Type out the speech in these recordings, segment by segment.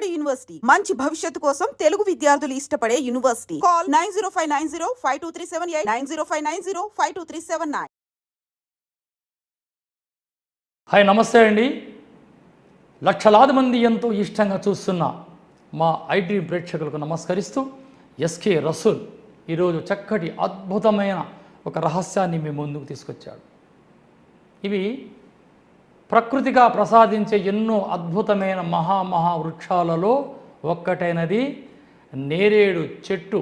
Vijayawada university. మంచి భవిష్యత్తు కోసం తెలుగు విద్యార్థులు ఇష్టపడే university. Call nine zero five nine zero five two three seven eight nine zero five nine zero five two three seven nine. Hi నమస్తే అండి. లక్షలాది మంది ఎంతో ఇష్టంగా చూస్తున్న మా ఐటీ ప్రేక్షకులకు నమస్కరిస్తూ ఎస్కే రసూల్ ఈరోజు చక్కటి అద్భుతమైన ఒక రహస్యాన్ని మీ ముందుకు తీసుకొచ్చాడు. ఇవి ప్రకృతిగా ప్రసాదించే ఎన్నో అద్భుతమైన మహామహా వృక్షాలలో ఒక్కటైనది నేరేడు చెట్టు.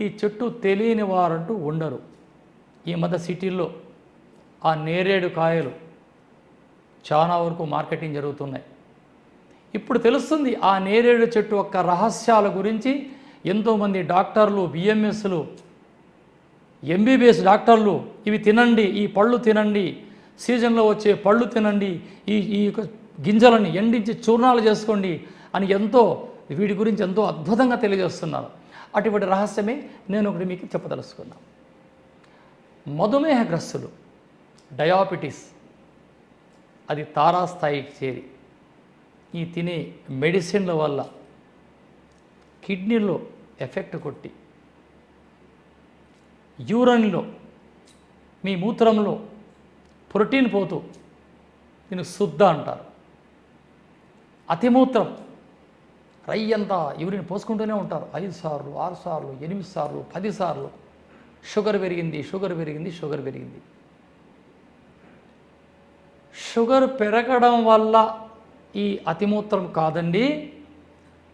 ఈ చెట్టు తెలియని వారంటూ ఉండరు. ఈ మధ్య సిటీల్లో ఆ నేరేడు కాయలు చాలా వరకు మార్కెటింగ్ జరుగుతున్నాయి. ఇప్పుడు తెలుస్తుంది ఆ నేరేడు చెట్టు యొక్క రహస్యాల గురించి ఎంతోమంది డాక్టర్లు బిఎంఎస్లు ఎంబీబీఎస్ డాక్టర్లు ఇవి తినండి ఈ పళ్ళు తినండి సీజన్లో వచ్చే పళ్ళు తినండి ఈ ఈ యొక్క గింజలని ఎండించి చూర్ణాలు చేసుకోండి అని ఎంతో వీటి గురించి ఎంతో అద్భుతంగా తెలియజేస్తున్నారు. అటువంటి రహస్యమే నేను ఒకటి మీకు చెప్పదలుచుకున్నాను. మధుమేహగ్రస్తులు డయాబెటీస్ అది తారాస్థాయికి చేరి ఈ తినే మెడిసిన్ల వల్ల కిడ్నీలో ఎఫెక్ట్ కొట్టి యూరన్లో మీ మూత్రంలో ప్రోటీన్ పోతూ దీన్ని శుద్ధ అంటారు. అతిమూత్రం. రయ్యంతా యూరిన్ పోసుకుంటూనే ఉంటారు. ఐదు సార్లు ఆరు సార్లు ఎనిమిది సార్లు పది సార్లు. షుగర్ పెరిగింది షుగర్ పెరిగింది షుగర్ పెరిగింది. షుగర్ పెరగడం వల్ల ఈ అతిమూత్రం కాదండి.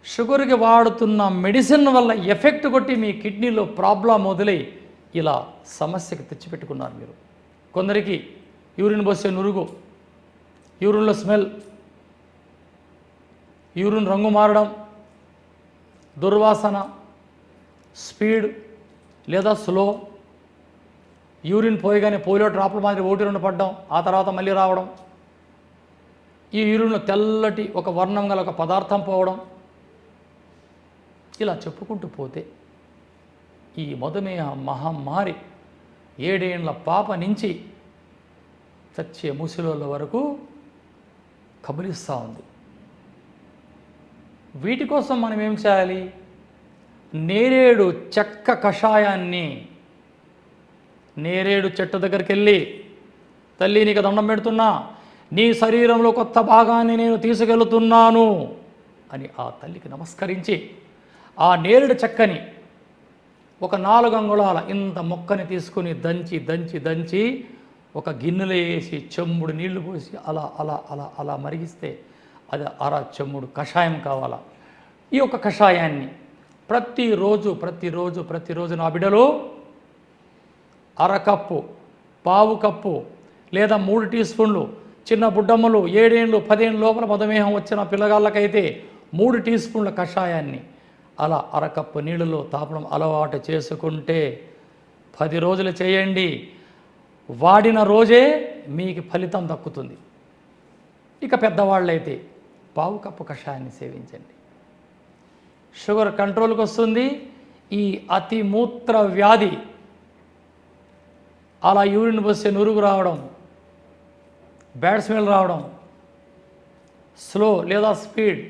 షుగర్కి వాడుతున్న మెడిసిన్ వల్ల ఎఫెక్ట్ కొట్టి మీ కిడ్నీలో ప్రాబ్లం మొదలై ఇలా సమస్యకి తెచ్చిపెట్టుకున్నారు మీరు. కొందరికి యూరిన్ పోసే నురుగు. యూరిన్లో స్మెల్. యూరిన్ రంగు మారడం. దుర్వాసన. స్పీడ్. లేదా స్లో. యూరిన్ పోయగానే పోలియో డ్రాప్ల మాదిరి ఒకటి రెండు పడ్డం. ఆ తర్వాత మళ్ళీ రావడం. ఈ యూరిన్లో తెల్లటి ఒక వర్ణం గల ఒక పదార్థం పోవడం. ఇలా చెప్పుకుంటూ పోతే ఈ మధుమేహ మహమ్మారి ఏడేండ్ల పాప నుంచి చచ్చే ముసలోళ్ళ వరకు కబలిస్తూ ఉంది. వీటి కోసం మనం ఏం చేయాలి? నేరేడు చెక్క కషాయాన్ని నేరేడు చెట్టు దగ్గరికి వెళ్ళి తల్లి నీకు దండం పెడుతున్నా నీ శరీరంలో కొత్త భాగాన్ని నేను తీసుకెళ్తున్నాను అని ఆ తల్లికి నమస్కరించి ఆ నేరేడు చెక్కని ఒక నాలుగు అంగుళాల ఇంత మొక్కని తీసుకుని దంచి దంచి దంచి ఒక గిన్నెలో వేసి చెమ్ముడు నీళ్ళు పోసి అలా అలా అలా అలా మరిగిస్తే అది అర చెమ్ముడు కషాయం కావాలా? ఈ యొక్క కషాయాన్ని ప్రతిరోజు ప్రతిరోజు ప్రతిరోజు నా బిడ్డలో అరకప్పు పావు కప్పు లేదా మూడు టీ స్పూన్లు చిన్న బుడ్డమ్మలు ఏడేళ్ళు పదేళ్ళు లోపల మధుమేహం వచ్చిన పిల్లగాళ్ళకైతే మూడు టీ స్పూన్ల కషాయాన్ని అలా అరకప్పు నీళ్ళలో తాపడం అలవాటు చేసుకుంటే పది రోజులు చేయండి. వాడిన రోజే మీకు ఫలితం దక్కుతుంది. ఇక పెద్దవాళ్ళైతే పావు కప్పు కషాయాన్ని సేవించండి. షుగర్ కంట్రోల్కి వస్తుంది ఈ అతి మూత్ర వ్యాధి అలా యూరిన్ పోస్తే నురుగు రావడం బ్యాడ్ స్మెల్ రావడం స్లో లేదా స్పీడ్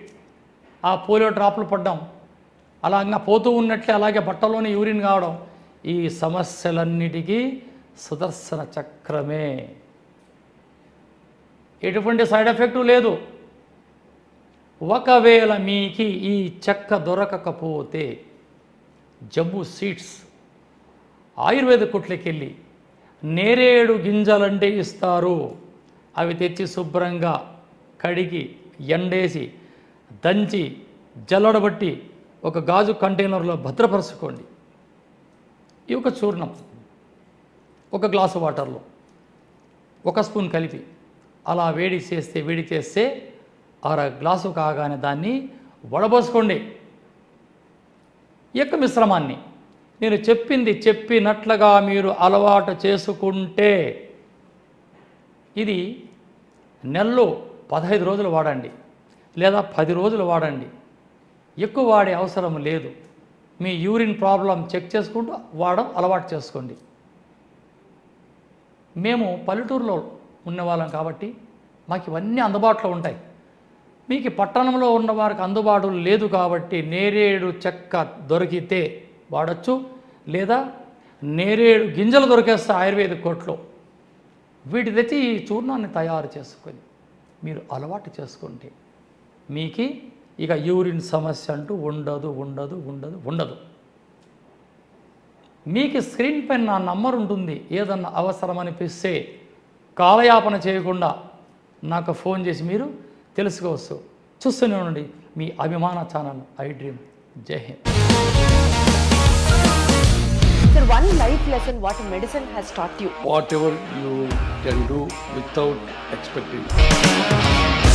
ఆ పోలియో డ్రాప్లు పడ్డం అలా ఇంకా పోతూ ఉన్నట్లే అలాగే బట్టలోనే యూరిన్ కావడం ఈ సమస్యలన్నిటికీ సుదర్శన చక్రమే. ఎటువంటి సైడ్ ఎఫెక్టు లేదు. ఒకవేళ మీకు ఈ చెక్క దొరకకపోతే జబ్బు సీడ్స్ ఆయుర్వేద కుట్లకెళ్ళి నేరేడు గింజలంటే ఇస్తారు. అవి తెచ్చి శుభ్రంగా కడిగి ఎండేసి దంచి జల్లడబట్టి ఒక గాజు కంటైనర్లో భద్రపరచుకోండి. ఈ ఒక చూర్ణం. ఒక గ్లాసు వాటర్లో ఒక స్పూన్ కలిపి అలా వేడి చేస్తే వేడి చేస్తే అర గ్లాసు కాగానే దాన్ని వడబోసుకోండి. ఈ యొక్క మిశ్రమాన్ని. నేను చెప్పింది చెప్పినట్లుగా మీరు అలవాటు చేసుకుంటే ఇది నెలలో పదహైదు రోజులు వాడండి లేదా పది రోజులు వాడండి. ఎక్కువ వాడే అవసరం లేదు. మీ యూరిన్ ప్రాబ్లం చెక్ చేసుకుంటూ వాడడం అలవాటు చేసుకోండి. మేము పల్లెటూరులో ఉన్నవాళ్ళం కాబట్టి మాకు ఇవన్నీ అందుబాటులో ఉంటాయి. మీకు పట్టణంలో ఉన్న వారికి అందుబాటులో లేదు కాబట్టి నేరేడు చెక్క దొరికితే వాడచ్చు లేదా నేరేడు గింజలు దొరికేస్తే ఆయుర్వేద కోట్లో. వీటి తెచ్చి ఈ చూర్ణాన్ని తయారు చేసుకొని మీరు అలవాటు చేసుకుంటే మీకు ఇక యూరిన్ సమస్య అంటూ ఉండదు ఉండదు ఉండదు ఉండదు. మీకు స్క్రీన్ పైన నా నంబర్ ఉంటుంది ఏదన్నా అవసరం అనిపిస్తే కాలయాపన చేయకుండా నాకు ఫోన్ చేసి మీరు తెలుసుకోవచ్చు చూస్తూనే ఉండండి మీ అభిమాన channel I dream Jai Hind Sir, one life lesson what medicine has taught you. whatever you can do without expecting.